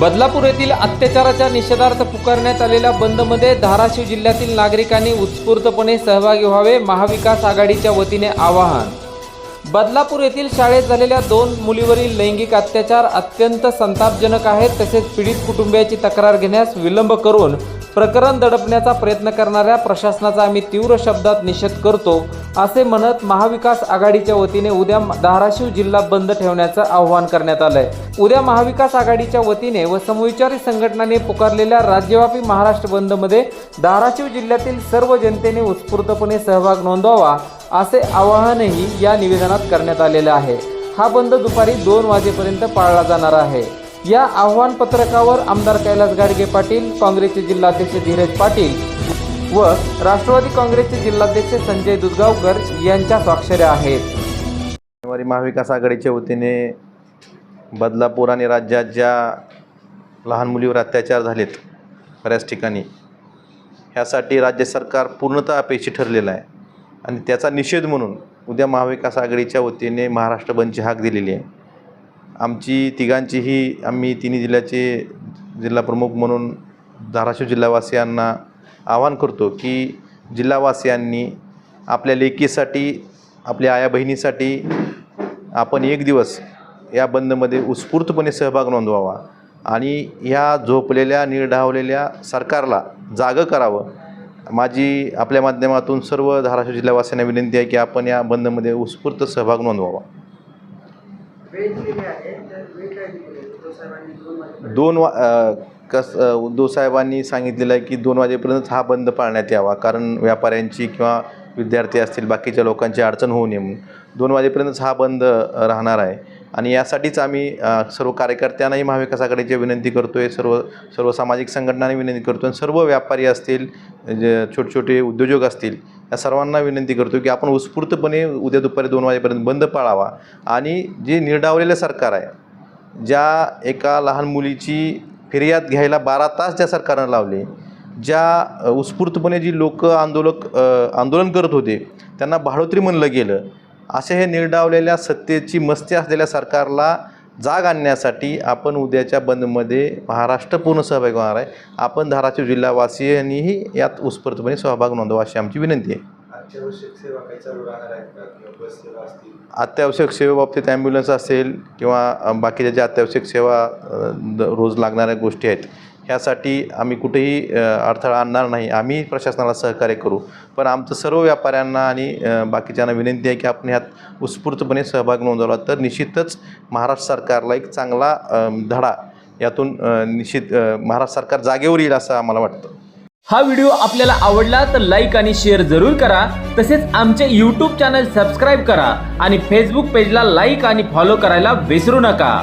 बदलापूर येथील अत्याचाराच्या निषेधार्थ पुकारण्यात आलेल्या बंदमध्ये धाराशिव जिल्ह्यातील नागरिकांनी उत्स्फूर्तपणे सहभागी व्हावे महाविकास आघाडीच्या वतीने आवाहन. बदलापूर येथील शाळेत झालेल्या दोन मुलीवरील लैंगिक अत्याचार अत्यंत संतापजनक आहेत तसेच पीडित कुटुंबियाची तक्रार घेण्यास विलंब करून प्रकरण दडपण्याचा प्रयत्न करणाऱ्या प्रशासनाचा आम्ही तीव्र शब्दात निषेध करतो असे म्हणत महाविकास आघाडीच्या वतीने उद्या धाराशिव जिल्हा बंद ठेवण्याचं आवाहन करण्यात आलंय. उद्या महाविकास आघाडीच्या वतीने व समविचारी संघटनाने पुकारलेल्या राज्यव्यापी महाराष्ट्र बंदमध्ये धाराशिव जिल्ह्यातील सर्व जनतेने उत्स्फूर्तपणे सहभाग नोंदवावा असे आवाहनही या निवेदनात करण्यात आलेले आहे. हा बंद दुपारी दोन वाजेपर्यंत पाळला जाणार आहे. या आव्हान पत्रकावर आमदार कैलास गाडगे पाटील काँग्रेसचे जिल्हाध्यक्ष धीरज पाटील व राष्ट्रवादी काँग्रेसचे जिल्हाध्यक्ष संजय दुधगावकर यांच्या स्वाक्षऱ्या आहेत. शनिवारी महाविकास आघाडीच्या वतीने बदलापूर आणि राज्यात ज्या लहान मुलीवर अत्याचार झालेत बऱ्याच ठिकाणी ह्यासाठी राज्य सरकार पूर्णतः अपेक्षित ठरलेलं आहे. आणि त्याचा निषेध म्हणून उद्या महाविकास आघाडीच्या वतीने महाराष्ट्र बंदची हाक दिलेली आहे. आमची तिघांचीही आम्ही तिन्ही जिल्ह्याचे जिल्हाप्रमुख म्हणून धाराशिव जिल्हावासियांना आवाहन करतो की जिल्हावासियांनी आपल्या लेकीसाठी आपल्या आया बहिणीसाठी आपण एक दिवस या बंदमध्ये उत्स्फूर्तपणे सहभाग नोंदवावा आणि ह्या झोपलेल्या निर्ढावलेल्या सरकारला जागं करावं. माझी आपल्या माध्यमातून सर्व धाराशिव जिल्हावासियांना विनंती आहे की आपण या बंदमध्ये उत्स्फूर्त सहभाग नोंदवावा. दोन वा कस उद्धव साहेबांनी सांगितलेलं आहे की दोन वाजेपर्यंत हा बंद पाळण्यात यावा कारण व्यापाऱ्यांची किंवा विद्यार्थी असतील बाकीच्या लोकांची अडचण होऊ नये म्हणून. दोन वाजेपर्यंतच हा बंद राहणार आहे. आणि यासाठीच आम्ही सर्व कार्यकर्त्यांनाही महाविकास आघाडीची विनंती करतो आहे सर्व सर्व सामाजिक संघटनांनी विनंती करतो आणि सर्व व्यापारी असतील जे छोटे छोटे उद्योजक असतील या सर्वांना विनंती करतो की आपण उत्स्फूर्तपणे उद्या दुपारी दोन वाजेपर्यंत बंद पाळावा. आणि जे निर्डावलेलं सरकार आहे ज्या एका लहान मुलीची फिर्याद घ्यायला बारा तास ज्या सरकारनं लावले ज्या उत्स्फूर्तपणे जी लोक आंदोलक आंदोलन करत होते त्यांना भाडोत्री म्हणलं गेलं असे हे निर्डावलेल्या सत्तेची मस्ती असलेल्या सरकारला जाग आणण्यासाठी आपण उद्याच्या बंदमध्ये महाराष्ट्र पूर्ण सहभागी होणार आहे. आपण धाराशिव जिल्हावासियांनीही यात उत्स्फूर्तपणे सहभाग नोंदवा अशी आमची विनंती आहे. अत्यावश्यक सेवेबाबतीत ॲम्ब्युलन्स असेल किंवा बाकीच्या ज्या अत्यावश्यक सेवा रोज लागणाऱ्या गोष्टी आहेत ह्यासाठी आम्ही कुठेही अडथळा आणणार नाही. आम्ही प्रशासनाला सहकार्य करू. पण आमचं सर्व व्यापाऱ्यांना आणि बाकीच्यांना विनंती आहे की आपण ह्यात उत्स्फूर्तपणे सहभाग नोंदवला. तर निश्चितच महाराष्ट्र सरकारला एक चांगला धडा यातून निश्चित महाराष्ट्र सरकार जागेवर येईल असं आम्हाला वाटतं. हा व्हिडिओ आपल्याला आवडला तर लाईक आणि शेअर जरूर करा. तसेच आमचे यूट्यूब चॅनल सबस्क्राईब करा आणि फेसबुक पेजला लाईक आणि फॉलो करायला विसरू नका.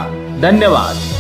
धन्यवाद.